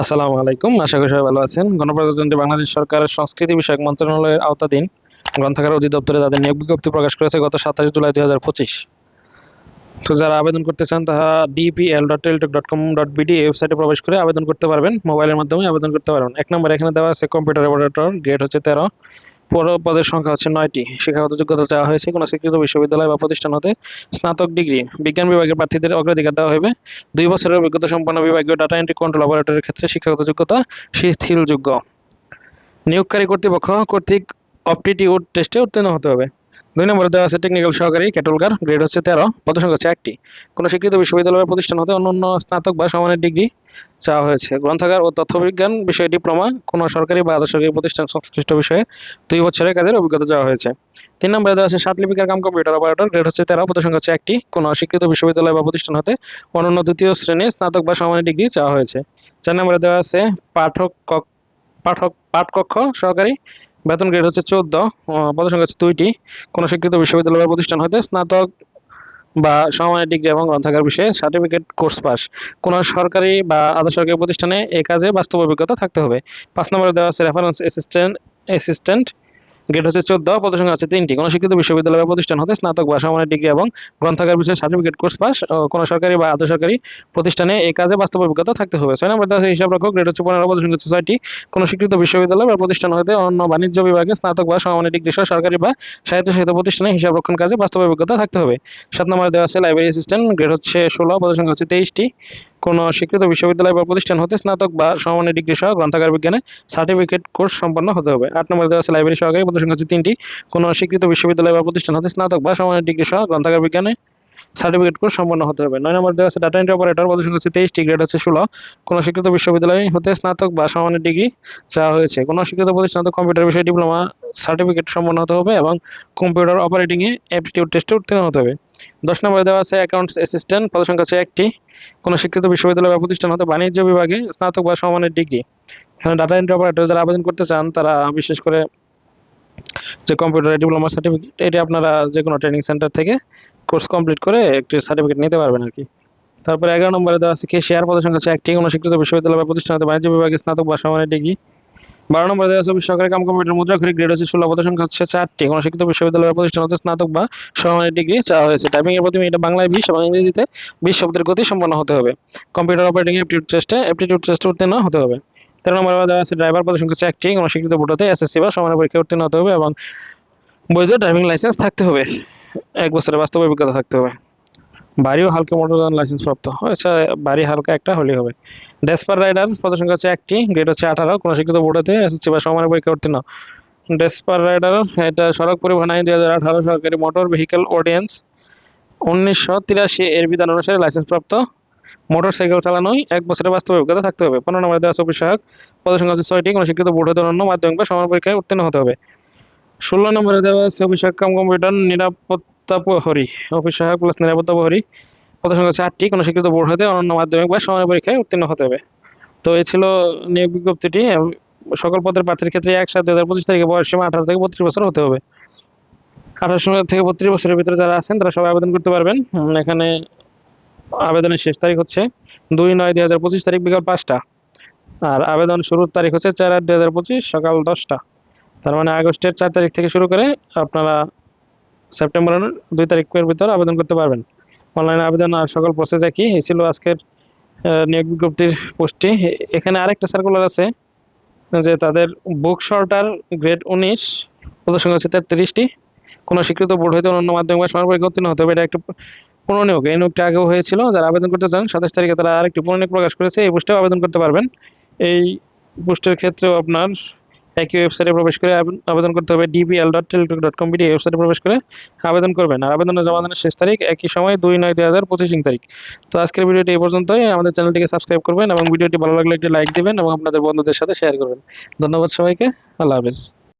আসসালামু আলাইকুম। আশা করি সবাই ভালো আছেন। গণপ্রজাতন্ত্রী বাংলাদেশ সরকারের সংস্কৃতি বিষয়ক মন্ত্রণালয়ের আওতাধীন গ্রন্থাগার অধিদপ্তরে তাদের নিয়োগ বিজ্ঞপ্তি প্রকাশ করেছে গত সাতাশ জুলাই পঁচিশ। তো যারা আবেদন করতে চান, তারা DPL dot Teletalk dot com dot BD ওয়েবসাইটে প্রবেশ করে আবেদন করতে পারবেন। মোবাইলের মাধ্যমে আবেদন করতে পারবেন। এক নম্বর এখানে দেওয়া আছে কম্পিউটার অপারেটর গ্রেড হচ্ছে তেরো। পদের সংখ্যা হচ্ছে নয়টি। শিক্ষাগত যোগ্যতা চাওয়া হয়েছে। কোনো স্বীকৃত বিশ্ববিদ্যালয় বা প্রতিষ্ঠান হতে স্নাতক ডিগ্রি। বিজ্ঞান বিভাগের প্রার্থীদের অগ্রাধিকার দেওয়া হবে। দুই বছরের অভিজ্ঞতা সম্পন্ন বিভাগীয় ডাটা এন্ট্রি কন্ট্রোল অপারেটরের ক্ষেত্রে শিক্ষাগত যোগ্যতা শিথিলযোগ্য। নিয়োগকারী কর্তৃপক্ষ কর্তৃক অপটিটিউড টেস্টে উত্তীর্ণ হতে হবে। দুই নম্বরে দেওয়া আছে টেকনিক্যাল সহকারী ক্যাটলগার গ্রেড হচ্ছে তেরো, পদসংখ্যা হচ্ছে একটি। কোনো স্বীকৃত বিশ্ববিদ্যালয় প্রতিষ্ঠান হতে অন্যান্য স্নাতক বা সমানের ডিগ্রি চাওয়া হয়েছে। গ্রন্থাগার ও তথ্যবিজ্ঞান বিষয়ে ডিপ্লোমা, কোনো সরকারি বা সরকারি প্রতিষ্ঠান সংশ্লিষ্ট বিষয়ে দুই বছরের কাজের অভিজ্ঞতা চাওয়া হয়েছে। তিন নম্বরে দেওয়া আছে সাত লিপিকার কাম কম্পিউটার অপারেটর গ্রেড হচ্ছে তেরো, পদসংখ্যা হচ্ছে একটি। কোনো স্বীকৃত বিশ্ববিদ্যালয় বা প্রতিষ্ঠান হতে অনন্য দ্বিতীয় শ্রেণি স্নাতক বা সমানের ডিগ্রি চাওয়া হয়েছে। চার নম্বরে দেওয়া আছে পাঠক পাঠক পাঠকক্ষ সহকারী বেতন গ্রেড হচ্ছে চোদ্দ পদসংখ্যা হচ্ছে দুইটি। কোনো স্বীকৃত বিশ্ববিদ্যালয় বা প্রতিষ্ঠান হতে স্নাতক বা সমমানের ডিগ্রি এবং গ্রন্থাগার বিষয়ে সার্টিফিকেট কোর্স পাস কোনো সরকারি বা আধা সরকারি প্রতিষ্ঠানে এ কাজে বাস্তব অভিজ্ঞতা থাকতে হবে। পাঁচ নম্বরে দেওয়া আছে রেফারেন্স অ্যাসিস্ট্যান্ট অ্যাসিস্ট্যান্ট গ্রেড হচ্ছে চোদ্দ, পদসংখ্যা আছে তিনটি। কোনো শিক্ষিত বিশ্ববিদ্যালয় প্রতিষ্ঠান হতে স্নাতক বা সমমানের ডিগ্রি এবং গ্রন্থাগার বিষয়ে সার্টিফিকেট কোর্স পাস কোনো সরকারি বা আধা সরকারি প্রতিষ্ঠানে এই কাজে বাস্তব অভিজ্ঞতা থাকতে হবে। ছয় নম্বর হিসাব রক্ষক গ্রেড হচ্ছে পনেরো, পদসংখ্যা হচ্ছে ছয়টি। কোনো স্বীকৃত বিশ্ববিদ্যালয় বা প্রতিষ্ঠান হতে অন্য বাণিজ্য বিভাগে স্নাতক বা সমমানের ডিগ্রি সহ সরকারি বা স্বায়ত্তশাসিত প্রতিষ্ঠানে হিসাব রক্ষণ কাজে বাস্তব অভিজ্ঞতা থাকতে হবে। সাত নম্বরে দেওয়া আছে লাইব্রেরি অ্যাসিস্ট্যান্ট গ্রেড হচ্ছে ষোলো, পদসংখ্যা হচ্ছে তেইশটি। কোনো স্বীকৃত বিশ্ববিদ্যালয় বা প্রতিষ্ঠান হতে স্নাতক বা সমমানের ডিগ্রি সহ গ্রন্থাগার বিজ্ঞানে সার্টিফিকেট কোর্স সম্পন্ন হতে হবে। আট নম্বরে দেওয়া আছে লাইব্রেরি সহকারী পদসংখ্যা হচ্ছে তিনটি। কোনো স্বীকৃত বিশ্ববিদ্যালয় বা প্রতিষ্ঠান হতে স্নাতক বা সমমানের ডিগ্রি সহ গ্রন্থাগার বিজ্ঞানে সার্টিফিকেট কোর্স সম্পন্ন হতে হবে। নয় নম্বর দেওয়া আছে ডাটা এন্ট্রি অপারেটর পদসংখ্যা হচ্ছে তেইশটি গ্রেড হচ্ছে ষোলো। কোনো স্বীকৃত বিশ্ববিদ্যালয় হতে স্নাতক বা সমমানের ডিগ্রি চাওয়া হয়েছে। কোনো স্বীকৃত প্রতিষ্ঠান কম্পিউটার বিষয়ে ডিপ্লোমা সার্টিফিকেট সম্পন্ন হতে হবে এবং কম্পিউটার অপারেটিংয়ে অ্যাপটিটিউড টেস্টে উত্তীর্ণ হতে হবে। দশ নম্বরে দেওয়া আছে অ্যাকাউন্টস অ্যাসিস্ট্যান্ট পদসংখ্যা হচ্ছে একটি। কোনো স্বীকৃত বিশ্ববিদ্যালয় বা প্রতিষ্ঠান হতে বাণিজ্য বিভাগে স্নাতক বা সমমানের ডিগ্রি। এখানে ডাটা এন্ট্রি অপারেটর যারা আবেদন করতে চান, তারা বিশেষ করে যে কম্পিউটার ডিপ্লোমা সার্টিফিকেট এটি আপনারা যে কোনো ট্রেনিং সেন্টার থেকে কোর্স কমপ্লিট করে একটি সার্টিফিকেট নিতে পারবেন আর কি তারপরে এগারো নম্বরে দেওয়া আছে শেয়ার পদসংখ্যা হচ্ছে একটি। কোনো শিক্ষিত বিশ্ববিদ্যালয় বা প্রতিষ্ঠান হতে বাণিজ্য বিভাগে স্নাতক বা সমমানের ডিগ্রি। বারো নম্বরে দেওয়া আছে, সরকারি কাম কম্পিউটার মুদ্রা ঘড়ি গ্রেড হচ্ছে ষোলো পদসংখ্যা হচ্ছে চারটি। কোনো শিক্ষিত বিশ্ববিদ্যালয় প্রতিষ্ঠান হতে স্নাতক বা সমমানের ডিগ্রি চাওয়া হয়েছে। টাইপিং এর প্রতি এটা বাংলায় বিশ এবং ইংরেজিতে বিশ শব্দের গতি সম্পন্ন হতে হবে। কম্পিউটার অপারেটিং অ্যাপটিটিউড টেস্টে অ্যাপটিটিউড টেস্টে উত্তীর্ণ হতে হবে। তেরো নম্বরে দেওয়া আছে ড্রাইভার পদসংখ্যা হচ্ছে একটি কোনো শিক্ষিত বোর্ড হতে এসএসসি বা সমানের পরীক্ষা উত্তীর্ণ হতে হবে এবং বৈধ ড্রাইভিং লাইসেন্স থাকতে হবে। এক বছরের বাস্তব অভিজ্ঞতা থাকতে হবে। বাড়ি ও হালকা মোটরযান লাইসেন্স প্রাপ্ত। আচ্ছা বাড়ি হালকা একটা হলেই হবে। ডেসপার রাইডার পদসংখ্যা হচ্ছে একটি গ্রেড হচ্ছে আঠারো, কোনো শিক্ষিত বোর্ডেতে এসএসসি বা সমানের পরীক্ষা উত্তীর্ণ। ডেসপার রাইডার এটা সড়ক পরিবহন আইন দুই হাজার আঠারো সরকারি মোটর ভেহিকেল অর্ডিন্যান্স উনিশশো তিরাশি এর বিধান অনুসারে লাইসেন্স প্রাপ্ত। মোটর সাইকেল চালানোই এক বছরের বাস্তব অভিজ্ঞতা থাকতে হবে। পনেরো নম্বরে দেওয়া অফিস সহায়ক পদসংখ্যা হচ্ছে ছয়টি, কোনো শিক্ষিত বোর্ড হতে অন্য মাধ্যমিক বা সমান পরীক্ষায় উত্তীর্ণ হতে হবে। ষোলো নম্বরে দেওয়া আছে সহায়ক, কাম কম্পিউটার, নিরাপত্তা প্রহরী অফিস সহায়ক প্লাস নিরাপত্তা প্রহরী পদসংখ্যা হচ্ছে আটটি, কোনো স্বীকৃত বোর্ড হতে অনন্য মাধ্যমিক বা সমান পরীক্ষায় উত্তীর্ণ হতে হবে। তো এই ছিল নিয়োগ বিজ্ঞপ্তিটি। সকল পদের প্রার্থীর ক্ষেত্রে এক সাত দুই হাজার পঁচিশ তারিখে বয়স সীমা আঠারো থেকে বত্রিশ বছর হতে হবে। আঠারো থেকে বত্রিশ বছরের ভিতরে যারা আছেন, তারা সবাই আবেদন করতে পারবেন। এখানে আবেদনের শেষ তারিখ হচ্ছে দুই নয় দুই হাজার পঁচিশ তারিখ বিকাল পাঁচটা। আর আবেদন শুরুর তারিখ হচ্ছে চার আট দুই হাজার পঁচিশ সকাল দশটা। তার মানে আগস্টের চার তারিখ থেকে শুরু করে আপনারা সেপ্টেম্বরের দুই তারিখের ভিতর আবেদন করতে পারবেন। অনলাইনে আবেদন আর সকল প্রসেস একই। এই ছিল আজকের নিয়োগ বিজ্ঞপ্তির পোস্টটি। এখানে আরেকটা সার্কুলার আছে, যে তাদের বুক শর্টার গ্রেড উনিশ, প্রদর্শন হচ্ছে তেত্রিশটি। কোনো স্বীকৃত বোর্ড হইতে অন্য মাধ্যমিক বা পরীক্ষা উত্তীর্ণ হতে হবে, এটা একটা পুনর্নিয়োগ। এই নিয়োগটা আগেও হয়েছিল, যারা আবেদন করতে চান, সাতাশ তারিখে তারা আরেকটি পুনর্নিয়োগ প্রকাশ করেছে, এই পোস্টেও আবেদন করতে পারবেন। এই পোস্টের ক্ষেত্রেও আপনার একই ওয়েবসাইটে প্রবেশ করে আবেদন- করতে হবে DBL dot Teletalk dot com BD ওয়েবসাইটে প্রবেশ করে আবেদন করবেন। আর আবেদনের জমা দানের শেষ তারিখ একই সময় দুই নয় দুই হাজার পঁচিশ তারিখ। তো আজকের ভিডিওটি এই পর্যন্তই। আমাদের চ্যানেলটিকে সাবস্ক্রাইব করবেন এবং ভিডিওটি ভালো লাগলে একটি লাইক দেবেন এবং আপনাদের বন্ধুদের সাথে শেয়ার করবেন। ধন্যবাদ সবাইকে। আল্লাহ হাফেজ।